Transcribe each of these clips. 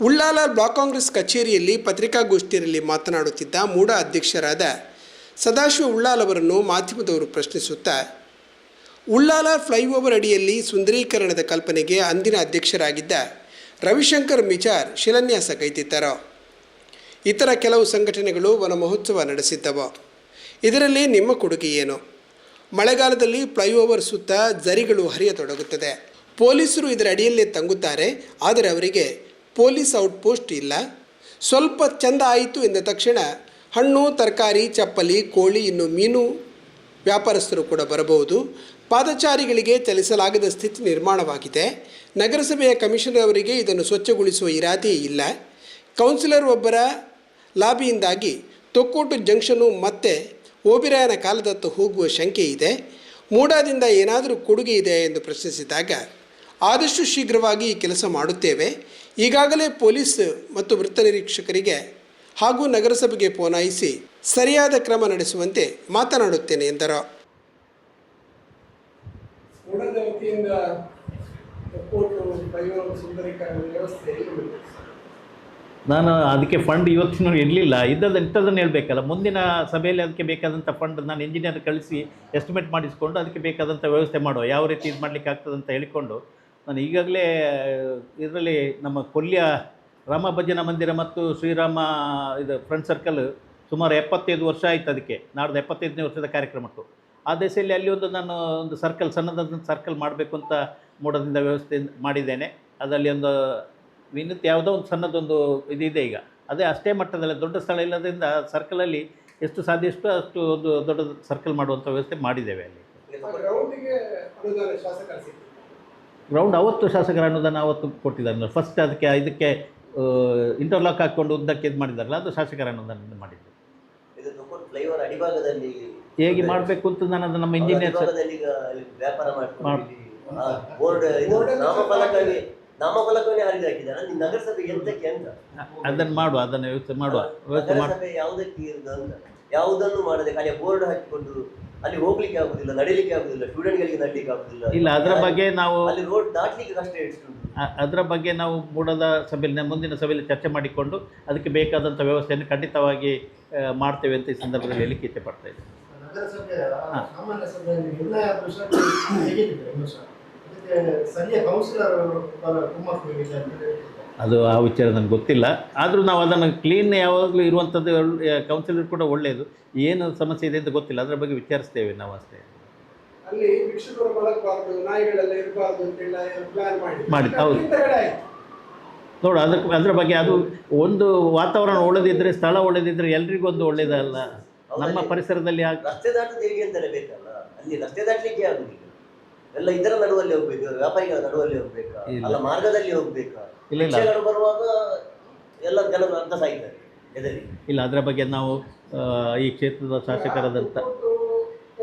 Ullal block Congress ಕಚೇರಿಯಲ್ಲಿ ಪತ್ರಿಕಾಗೋಷ್ಠಿಯಲ್ಲಿ ಮಾತನಾಡುತ್ತಿದ್ದ ಮೂಡ ಅಧ್ಯಕ್ಷರಾದ ಸದಾಶಿವ ಉಳ್ಳಾಲ್ ಅವರನ್ನು ಮಾಧ್ಯಮದವರು ಪ್ರಶ್ನಿಸುತ್ತಾ, ಉಳ್ಳಾಲ ಫ್ಲೈಓವರ್ ಅಡಿಯಲ್ಲಿ ಸುಂದರೀಕರಣದ ಕಲ್ಪನೆಗೆ ಅಂದಿನ ಅಧ್ಯಕ್ಷರಾಗಿದ್ದ ರವಿಶಂಕರ್ ಮಿಚಾರ್ ಶಿಲಾನ್ಯಾಸ ಕೈತಿದ್ದರು ಇತರ ಕೆಲವು ಸಂಘಟನೆಗಳು ವನ ಮಹೋತ್ಸವ ನಡೆಸಿದ್ದವು. ಇದರಲ್ಲಿ ನಿಮ್ಮ ಕೊಡುಗೆ ಏನು? ಮಳೆಗಾಲದಲ್ಲಿ ಫ್ಲೈಓವರ್ ಸುತ್ತ ಜರಿಗಳು ಹರಿಯತೊಡಗುತ್ತದೆ. ಪೊಲೀಸರು ಇದರ ಅಡಿಯಲ್ಲೇ ತಂಗುತ್ತಾರೆ, ಆದರೆ ಅವರಿಗೆ ಪೊಲೀಸ್ ಔಟ್ಪೋಸ್ಟ್ ಇಲ್ಲ. ಸ್ವಲ್ಪ ಚಂದ ಆಯಿತು ಎಂದ ತಕ್ಷಣ ಹಣ್ಣು, ತರಕಾರಿ, ಚಪ್ಪಲಿ, ಕೋಳಿ, ಇನ್ನು ಮೀನು ವ್ಯಾಪಾರಸ್ಥರು ಕೂಡ ಬರಬಹುದು. ಪಾದಚಾರಿಗಳಿಗೆ ಚಲಿಸಲಾಗದ ಸ್ಥಿತಿ ನಿರ್ಮಾಣವಾಗಿದೆ. ನಗರಸಭೆಯ ಕಮಿಷನರ್ ಅವರಿಗೆ ಇದನ್ನು ಸ್ವಚ್ಛಗೊಳಿಸುವ ಇರಾದೆ ಇಲ್ಲ. ಕೌನ್ಸಿಲರ್ ಒಬ್ಬರ ಲಾಬಿಯಿಂದಾಗಿ ತೊಕ್ಕೋಟು ಜಂಕ್ಷನು ಮತ್ತೆ ಓಬಿರಾಯನ ಕಾಲದತ್ತ ಹೋಗುವ ಶಂಕೆ ಇದೆ. ಮೂಡಾದಿಂದ ಏನಾದರೂ ಕೊಡುಗೆ ಇದೆ ಎಂದು ಪ್ರಶ್ನಿಸಿದಾಗ ಆದಷ್ಟು ಶೀಘ್ರವಾಗಿ ಈ ಕೆಲಸ ಮಾಡುತ್ತೇವೆ. ಈಗಾಗಲೇ ಪೊಲೀಸ್ ಮತ್ತು ವೃತ್ತ ನಿರೀಕ್ಷಕರಿಗೆ ಹಾಗೂ ನಗರಸಭೆಗೆ ಪೋನಾಯಿಸಿ ಸರಿಯಾದ ಕ್ರಮ ನಡೆಸುವಂತೆ ಮಾತನಾಡುತ್ತೇನೆ ಎಂದರು. ನಾನು ಅದಕ್ಕೆ ಫಂಡ್ ಇವತ್ತಿನ ಇರಲಿಲ್ಲ. ಇದ್ದದ್ದು ಇಂಥದ್ದನ್ನು ಹೇಳಬೇಕಲ್ಲ. ಮುಂದಿನ ಸಭೆಯಲ್ಲಿ ಅದಕ್ಕೆ ಬೇಕಾದಂಥ ಫಂಡ್ ನಾನು ಇಂಜಿನಿಯರ್ ಕಳಿಸಿ ಎಸ್ಟಿಮೇಟ್ ಮಾಡಿಸಿಕೊಂಡು ಅದಕ್ಕೆ ಬೇಕಾದಂಥ ವ್ಯವಸ್ಥೆ ಮಾಡುವ. ಯಾವ ರೀತಿ ಇದು ಮಾಡಲಿಕ್ಕೆ ಆಗ್ತದೆ ಅಂತ ಹೇಳಿಕೊಂಡು ನಾನು ಈಗಾಗಲೇ, ಇದರಲ್ಲಿ ನಮ್ಮ ಕೊಲ್ಯ ರಾಮ ಭಜನ ಮಂದಿರ ಮತ್ತು ಶ್ರೀರಾಮ, ಇದು ಫ್ರೆಂಡ್ ಸರ್ಕಲ್ ಸುಮಾರು ಎಪ್ಪತ್ತೈದು ವರ್ಷ ಆಯಿತು ಅದಕ್ಕೆ, ನಾಡ್ದು ಎಪ್ಪತ್ತೈದನೇ ವರ್ಷದ ಕಾರ್ಯಕ್ರಮಕ್ಕೆ. ಆ ದೆಸೆಯಲ್ಲಿ ಅಲ್ಲಿ ಒಂದು ನಾನು ಒಂದು ಸರ್ಕಲ್ ಸಣ್ಣದಾದ ಸರ್ಕಲ್ ಮಾಡಬೇಕು ಅಂತ ಮೂಡದಿಂದ ವ್ಯವಸ್ಥೆ ಮಾಡಿದ್ದೇನೆ. ಅದರಲ್ಲಿ ಒಂದು ವಿನಂತಿ ಯಾವುದೋ ಒಂದು ಸಣ್ಣದೊಂದು ಇದಿದೆ ಈಗ. ಅದೇ ಅಷ್ಟೇ ಮಟ್ಟದಲ್ಲಿ, ದೊಡ್ಡ ಸ್ಥಳ ಇಲ್ಲದ್ರಿಂದ ಸರ್ಕಲಲ್ಲಿ ಎಷ್ಟು ಸಾಧ್ಯಷ್ಟು ಅಷ್ಟು ಒಂದು ದೊಡ್ಡ ಸರ್ಕಲ್ ಮಾಡುವಂಥ ವ್ಯವಸ್ಥೆ ಮಾಡಿದ್ದೇವೆ ಅಲ್ಲಿ ಗ್ರೌಂಡಿಗೆ ಅನುದಾನ ಶಾಸಕರ ಸಿಕ್ಕಿದೆ ಗ್ರೌಂಡ್ ಅವತ್ತು ಶಾಸಕರ ಅನುದಾನ ಅವತ್ತು ಕೊಟ್ಟಿದ್ದಾರೆ. ಫಸ್ಟ್ ಅದಕ್ಕೆ ಇದಕ್ಕೆ ಇಂಟರ್ಲಾಕ್ ಹಾಕ್ಕೊಂಡು ಉದ್ದಕ್ಕೆ ಇದು ಮಾಡಿದಾರಲ್ಲ ಅದು ಶಾಸಕರ ಅನುದಾನದಿಂದ ಮಾಡಿದ್ದು. ಹೇಗೆ ಮಾಡಬೇಕು ಅಂತ ನಾನು ಅದು ನಮ್ಮ ಇಂಜಿನಿಯರ್ಸ್ ವ್ಯಾಪಾರ ಅದನ್ನು ಮಾಡುವ ಅದನ್ನು ವ್ಯವಸ್ಥೆ ಮಾಡುವ. ವ್ಯವಸ್ಥೆ ಮಾಡಿ ನಗರಸಭೆ ಯಾವುದಕ್ಕೆ ಅಂತ. ಯಾವುದನ್ನು ಮಾಡದೆ ಖಾಲಿ ಬೋರ್ಡ್ ಹಾಕಿಕೊಂಡು ಅಲ್ಲಿ ಹೋಗ್ಲಿಕ್ಕೆ ಆಗುದಿಲ್ಲ ನಡಿಲಿಕ್ಕೆ ಆಗುದಿಲ್ಲ ಸ್ಟೂಡೆಂಟ್ಗಳಿಗೆ ನಡಿಲಿಕ್ಕೆ ಆಗುದಿಲ್ಲ. ಇಲ್ಲ ಅದರ ಬಗ್ಗೆ ನಾವು ಅಲ್ಲಿ ರೋಡ್ ದಾಟ್ಲಿಕ್ಕೆ ಕಷ್ಟ ಎಷ್ಟುಂಟು ಅದರ ಬಗ್ಗೆ ನಾವು ಮೂಡದ ಸಭೆಯಲ್ಲಿ ಮುಂದಿನ ಸಭೆಯಲ್ಲಿ ಚರ್ಚೆ ಮಾಡಿಕೊಂಡು ಅದಕ್ಕೆ ಬೇಕಾದಂಥ ವ್ಯವಸ್ಥೆಯನ್ನು ಖಂಡಿತವಾಗಿ ಮಾಡ್ತೇವೆ ಅಂತ ಈ ಸಂದರ್ಭದಲ್ಲಿ ಹೇಳಿಕ್ಕೆ ಇಚ್ಛೆ ಪಡ್ತಾ ಇದ್ದೇನೆ ಸ್ಥಳೀಯ ಕೌನ್ಸಿಲರ್ ಕುಮ್ಮಕ್ಕು. ಅದು ಆ ವಿಚಾರ ನನಗೆ ಗೊತ್ತಿಲ್ಲ. ಆದರೂ ನಾವು ಅದನ್ನು ಕ್ಲೀನ್ ಯಾವಾಗಲೂ ಇರುವಂಥದ್ದು ಕೌನ್ಸಿಲರ್ ಕೂಡ ಒಳ್ಳೆಯದು ಏನು ಸಮಸ್ಯೆ ಇದೆ ಅಂತ ಗೊತ್ತಿಲ್ಲ. ಅದರ ಬಗ್ಗೆ ವಿಚಾರಿಸ್ತೇವೆ ನಾವು ಅಷ್ಟೇ. ಅಲ್ಲಿ ಭಿಕ್ಷುಕರು ಮಲಗಬಾರ್ದು ನಾಯಿಗಳೆಲ್ಲ ಇರಬಾರ್ದು ಅಂತೆಲ್ಲ ಪ್ಲಾನ್ ಮಾಡಿ ಮಾಡಿ, ಹೌದು. ನೋಡು ಅದಕ್ಕೆ ಅದರ ಬಗ್ಗೆ ಅದು ಒಂದು ವಾತಾವರಣ ಒಳ್ಳೆದಿದ್ರೆ ಸ್ಥಳ ಒಳ್ಳೆದಿದ್ರೆ ಎಲ್ರಿಗೂ ಒಂದು ಒಳ್ಳೇದಲ್ಲ. ನಮ್ಮ ಪರಿಸರದಲ್ಲಿ ರಸ್ತೆ ದಾಟದ ಹೇಗೆ ಅಂತಾನೆ ಬೇಕಲ್ಲ ಅಲ್ಲಿ ರಸ್ತೆ ದಾಟಲಿಕ್ಕೆ ಆಗುದಿಲ್ಲ. ಎಲ್ಲ ಇದರ ನಡುವಲ್ಲಿ ಹೋಗ್ಬೇಕು ವ್ಯಾಪಾರಿಗಳ ನಡುವಲ್ಲಿ ಹೋಗ್ಬೇಕಾ. ಅಲ್ಲ ಮಾರ್ಗದಲ್ಲಿ ಹೋಗ್ಬೇಕಾ? ಇಲ್ಲ ಇಲ್ಲ. ರಿಕ್ಷಾಗಳು ಬರುವಾಗ ಎಲ್ಲ ಜನ ಅಂತ ಸಾಯ್ತಾರೆ ಎದರಿ? ಇಲ್ಲ ಅದರ ಬಗ್ಗೆ ನಾವು ಆ, ಈ ಕ್ಷೇತ್ರದ ಶಾಸಕರಾದಂಥ ಒಕ್ಕೂಟ-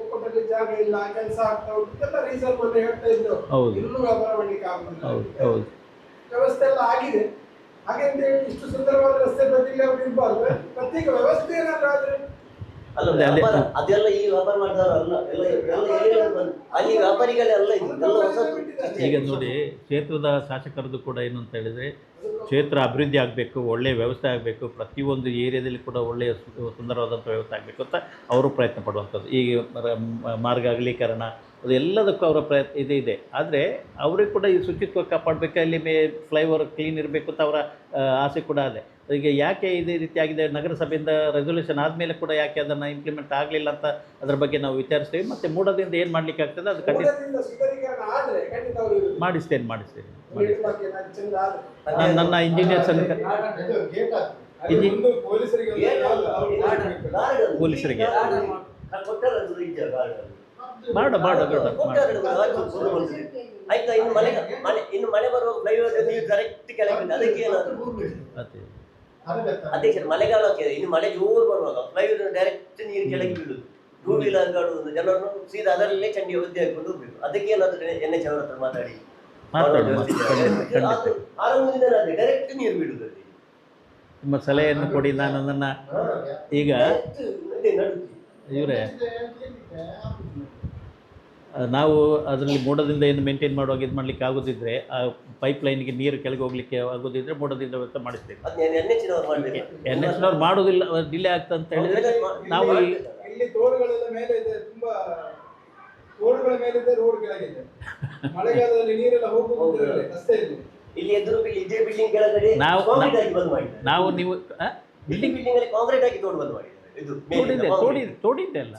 ಒಕ್ಕೂಟದಲ್ಲಿ ಜಾಗ ಇಲ್ಲ ಕೆಲಸ ಆಗ್ತಾ ಉಂಟು ಎಲ್ಲ ರೀಸನ್ ಮೊನ್ನೆ ಹೇಳ್ತಾ ಇದ್ರು. ಹೌದು. ಇಲ್ಲೂ ವ್ಯಾಪಾರ ಮಾಡ್ಲಿಕ್ಕೆ ಆಗುದಿಲ್ಲ ಹೌದು ಹೌದು. ವ್ಯವಸ್ಥೆ ಎಲ್ಲ ಆಗಿದೆ. ಹಾಗೆಂತ ಹೇಳಿ ಇಷ್ಟು ಸುಂದರವಾದ ರಸ್ತೆ ಪ್ರತಿ ಅವ್ರು ಇರ್ಬಾರ್ದು ಪ್ರತ್ಯೇಕ ವ್ಯವಸ್ಥೆ ಏನಾದ್ರೂ ಆದ್ರೆ ಅಲ್ಲ ಅದೇ, ಅದೇ. ವ್ಯಾಪಾರ ಅದೆಲ್ಲ ಈ ವ್ಯಾಪಾರ ಮಾಡಿದವರು ಎಲ್ಲ ಎಲ್ಲ ಏರಿಯಾಗಳು ಅಲ್ಲಿ ವ್ಯಾಪಾರಿಗಳೇ ಎಲ್ಲ ಹೊಸದು ಈಗ ನೋಡಿ ಕ್ಷೇತ್ರದ ಶಾಸಕರದ್ದು ಕೂಡ ಏನು ಅಂತ ಹೇಳಿದರೆ ಕ್ಷೇತ್ರ ಅಭಿವೃದ್ಧಿ ಆಗಬೇಕು ಒಳ್ಳೆಯ ವ್ಯವಸ್ಥೆ ಆಗಬೇಕು ಪ್ರತಿಯೊಂದು ಏರಿಯಾದಲ್ಲಿ ಕೂಡ ಒಳ್ಳೆಯ ಸುಂದರವಾದಂಥ ವ್ಯವಸ್ಥೆ ಆಗಬೇಕು ಅಂತ ಅವರು ಪ್ರಯತ್ನ ಪಡುವಂಥದ್ದು. ಈಗ ಮಾರ್ಗ ಅಗಲೀಕರಣ ಅದು ಎಲ್ಲದಕ್ಕೂ ಅವರ ಪ್ರಯತ್ನ ಇದೆ ಇದೆ. ಆದರೆ ಅವರಿಗೆ ಕೂಡ ಈ ಶುಚಿತ್ವ ಕಾಪಾಡಬೇಕು ಅಲ್ಲಿ ಮೇ ಫ್ಲೈಓವರ್ ಕ್ಲೀನ್ ಇರಬೇಕು ಅಂತ ಅವರ ಆಸೆ ಕೂಡ ಇದೆ ಈಗ ಯಾಕೆ ಇದೇ ರೀತಿ ಆಗಿದೆ ನಗರಸಭೆಯಿಂದ ರೆಸೊಲ್ಯೂಷನ್ ಆದಮೇಲೆ ಕೂಡ ಯಾಕೆ ಅದನ್ನು ಇಂಪ್ಲಿಮೆಂಟ್ ಆಗಲಿಲ್ಲ ಅಂತ ಅದ್ರ ಬಗ್ಗೆ ನಾವು ವಿಚಾರಿಸ್ತೇವೆ. ಮತ್ತು ಮೂಡದಿಂದ ಏನು ಮಾಡಲಿಕ್ಕೆ ಆಗ್ತದೆ ಅದು ಖಂಡಿತ. ಮಾಡಿಸ್ತೇನೆ ಮಾಡಿಸ್ತೇನೆ ನಾನು ನನ್ನ ಇಂಜಿನಿಯರ್ಸ್ ಅನ್ನು ಕ- ಇದು ಗೇಟ್ ಹಾಕಿ. ಅದು ಇಲ್ಲಿ- ಒಂದು ಪೊಲೀಸರಿಗೆ ಮಾಡ ಮಾಡ ಅಲ್ಲ, ಅವ್ರು ಇನ್ನು ಮಳೆ ಪೊಲೀಸರಿಗೆ. ಗಾರ್ಡನ್ ಮಾ- ಕೊಟ್ಟಾರೆ ಅದು ನಿಜ ಗಾರ್ಡನ್. ಮಾಡು ಅದು ಸರ್ ಮಳೆಗಾಲ ಮಳೆಗಾಲಕ್ಕೆ ಇನ್ನು ಮಳೆ ಜೋರು ಬರುವಾಗ ಫ್ಲೈಓವರ್ ಡೈರೆಕ್ಟ್ ನೀರು ಕೆಳಗೆ ಬೀಳುದು ಟೂ ವೀಲರ್ ಜನರು ಜನರನ್ನು ಸೀದಾ ಅದರಲ್ಲೇ ಚಂಡಿ ಒದ್ದೆ ಹಾಕೊಂಡು ಹೋಗ್ಬೇಕು ಅದಕ್ಕೆ ಏನಾದ್ರು ಎನ್ ಎಚ್ ಅವರ ಹತ್ರ ಮಾತಾಡಿ ಮಾತಾಡು, ವ್ಯವಸ್ಥೆ ಮಾತಾಡು. ಇದೆ. ಖಂಡಿತ. ಅದು ಆರಂಭ ದಿನ ಅದೇ ಡೈರೆಕ್ಟ್ ನೀರು ಬೀಳುದು ನಿಮ್ಮ ಸಲಹೆಯನ್ನು ಕೊಡಿ ನಾನು ಅದನ್ನ ಈಗ ಇವರೇ. ನಾವು ಅದರಲ್ಲಿ ಮೋಡದಿಂದ ಏನು ಮೇಂಟೈನ್ ಮಾಡುವಾಗ ಇದು ಮಾಡಲಿಕ್ಕೆ ಆಗೋದಿದ್ರೆ ಆ ಪೈಪ್ ಲೈನ್ಗೆ ನೀರು ಕೆಳಗೆ ಹೋಗ್ಲಿಕ್ಕೆ ಆಗೋದಿದ್ರೆ ಮೋಡದಿಂದ ವ್ಯವಸ್ಥೆ ಮಾಡಿಸ್ತೇವೆ. ಅದನ್ನ ಎನ್ ಎಚ್ ಅವ್ರು ನವ್ರು ಮಾಡೋದಿಲ್ಲ ಡಿಲೇ ಆಗ್ತದೆ ಅಂತ ಹೇಳಿದ್ರೆ ನಾವು ಇಲ್ಲಿ ತೋಡುಗಳೆಲ್ಲ ಮೇಲೆ ಇದೆ ತುಂಬಾ ತೋಡುಗಳ ಮೇಲಿದೆ ರೋಡ್ ಕೆಳಗಿದೆ ಮಳೆಗಾಲದಲ್ಲಿ ನೀರೆಲ್ಲ ಹೋಗುವುದು ರಸ್ತೆ ಇದೆ. ಇಲ್ಲಿ ಎದುರು ಬಿಲ್ಡಿಂಗ್ ಬಿಲ್ಡಿಂಗ್ ಕೆಳಗಡೆ ನಾವು- ನಾವು ನೀವು? ಬಿಲ್ಡಿಂಗ್ ಬಿಲ್ಡಿಂಗ್ ಅಲ್ಲಿ ಕಾಂಕ್ರೀಟ್ ಆಗಿ ತೋಡು ಬಂದ್ ಮಾಡಿದ್ದಾರೆ. ಇದು ಮೇಲಿಂದ ತೋಡಿದೆ ತೋಡಿ ತೋಡಿದ್ದೆ ಅಲ್ಲ.